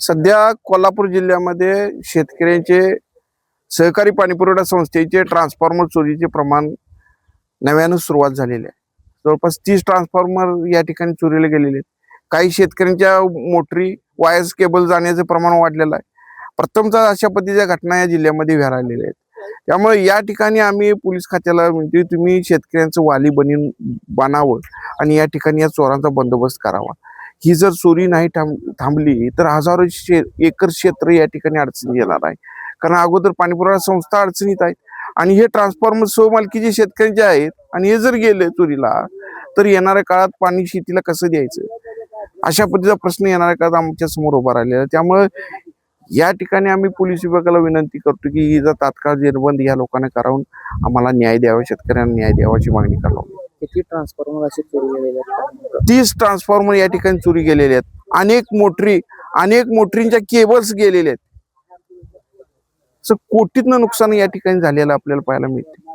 सध्या कोल्हापूर जिल्ह्यामध्ये शेतकऱ्यांचे सहकारी पाणीपुरवठा संस्थेचे ट्रान्सफॉर्मर चोरीचे प्रमाण नव्यानं सुरुवात झालेले आहे. जवळपास तीस ट्रान्सफॉर्मर या ठिकाणी चोरीला गेलेले आहेत. काही शेतकऱ्यांच्या मोटरी वायर्स केबल जाण्याचं प्रमाण वाढलेलं आहे. प्रथमतः अशा पद्धतीच्या घटना या जिल्ह्यामध्ये व्हायला आहेत. त्यामुळे या ठिकाणी आम्ही पोलीस खात्याला म्हणते तुम्ही शेतकऱ्यांचं वाली बनी बनावं आणि या ठिकाणी या चोरांचा बंदोबस्त करावा. ही जर चोरी नाही थांब थांबली तर हजारो शे एकर क्षेत्र या ठिकाणी अडचणी येणार आहे. कारण अगोदर पाणीपुरवठा संस्था अडचणीत आहेत आणि हे ट्रान्सफॉर्मर स्वमालकीचे शेतकऱ्यांचे आहेत आणि हे जर गेले चोरीला तर येणाऱ्या काळात पाणी शेतीला कसं द्यायचं? अशा पद्धतीचा प्रश्न येणाऱ्या काळात आमच्यासमोर उभा राहिलेला त्यामुळे या ठिकाणी आम्ही पोलीस विभागाला विनंती करतो की ही जर तात्काळ निर्बंध या लोकांना करावून आम्हाला न्याय द्यावा शेतकऱ्यांना न्याय द्यावाची मागणी करावी किती ट्रान्सफॉर्मर असे चोरी गेलेले आहेत? तीस ट्रान्सफॉर्मर या ठिकाणी चोरी गेलेले आहेत. अनेक मोटरी अनेक मोटरींच्या केबल्स गेलेले आहेत. कोटीतनं नुकसान या ठिकाणी झालेलं आपल्याला पाहायला मिळते